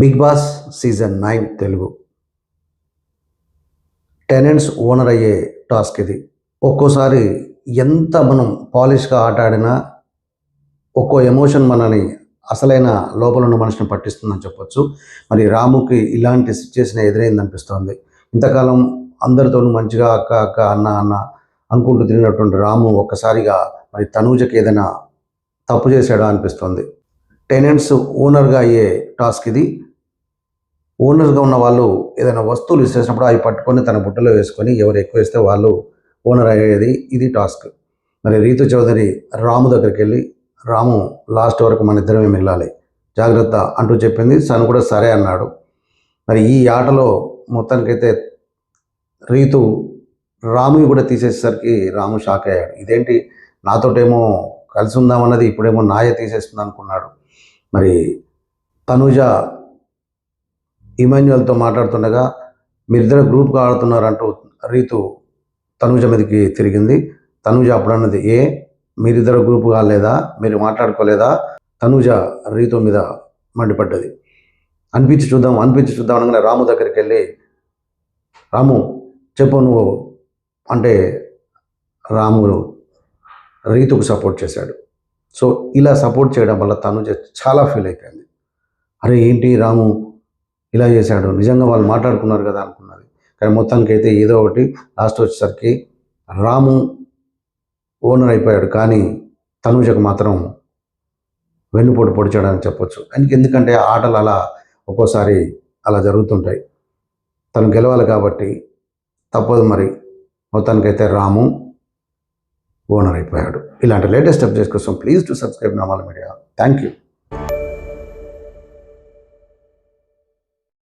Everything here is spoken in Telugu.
Big boss season nine Telugu. Tenants owner అయ్యే టాస్క్ ఇది. ఒక్కోసారి ఎంత మనం పాలిష్గా ఆట ఆడినా ఒక్కో ఎమోషన్ మనని అసలైన లోపల ఉన్న మనిషిని పట్టిస్తుందని చెప్పొచ్చు. మరి రాముకి ఇలాంటి సిచ్యువేషన్ ఎదురైంది అనిపిస్తోంది. ఇంతకాలం అందరితోనూ మంచిగా అక్క అక్క అన్న అన్న అనుకుంటూ తిరిగినటువంటి రాము ఒక్కసారిగా మరి తనూజకి ఏదైనా తప్పు చేశాడా అనిపిస్తోంది. టెనెంట్స్ ఓనర్గా అయ్యే టాస్క్ ఇది. ఓనర్గా ఉన్న వాళ్ళు ఏదైనా వస్తువులు ఇచ్చేసినప్పుడు అవి పట్టుకొని తన బుట్టలో వేసుకొని ఎవరు ఎక్కువ వేస్తే వాళ్ళు ఓనర్ అయ్యేది ఇది టాస్క్. మరి రీతు చౌదరి రాము దగ్గరికి వెళ్ళి రాము లాస్ట్ వరకు మన ఇద్దరమే వెళ్ళాలి జాగ్రత్త అంటూ చెప్పింది. తను కూడా సరే అన్నాడు. మరి ఈ ఆటలో మొత్తానికైతే రీతు రాము కూడా తీసేసరికి రాము షాక్ అయ్యాడు. ఇదేంటి? నాతోటేమో కలిసి ఉందామన్నది ఇప్పుడేమో నాయ తీసేస్తుంది అనుకున్నాడు మరి తనుజ ఇమాన్యువల్తో మాట్లాడుతుండగా మీరిద్దరు గ్రూప్గా ఆడుతున్నారంటూ రీతు తనుజ మీదకి తిరిగింది. తనుజ అప్పుడు అన్నది ఏ మీరిద్దరు గ్రూప్ కాలేదా? మీరు మాట్లాడుకోలేదా? తనుజ రీతు మీద మండిపడ్డది. అనిపించి చూద్దాం అనిపించి చూద్దాం అనగానే రాము దగ్గరికి వెళ్ళి రాము చెప్పు నువ్వు. అంటే రాము రీతుకు సపోర్ట్ చేశాడు. సో ఇలా సపోర్ట్ చేయడం వల్ల తను చాలా ఫీల్ అయిపోయింది. అరే ఏంటి రాము? ఇలా చేశాడు. నిజంగా వాళ్ళు మాట్లాడుకున్నారు కదా అనుకున్నది. కానీ మొత్తానికి అయితే ఏదో ఒకటి లాస్ట్ వచ్చేసరికి రాము ఓనర్ అయిపోయాడు. కానీ తనుజకు మాత్రం వెన్నుపోటు పొడిచాడని చెప్పొచ్చు. ఆయనకి ఎందుకంటే ఆటలు అలా ఒక్కోసారి అలా జరుగుతుంటాయి. తను గెలవాలి కాబట్టి తప్పదు మరి. మొత్తానికైతే రాము ఓనర్ అయిపోయాడు. ఇలాంటి లేటెస్ట్ అప్డేట్స్ కోసం please to subscribe Namala media. Thank you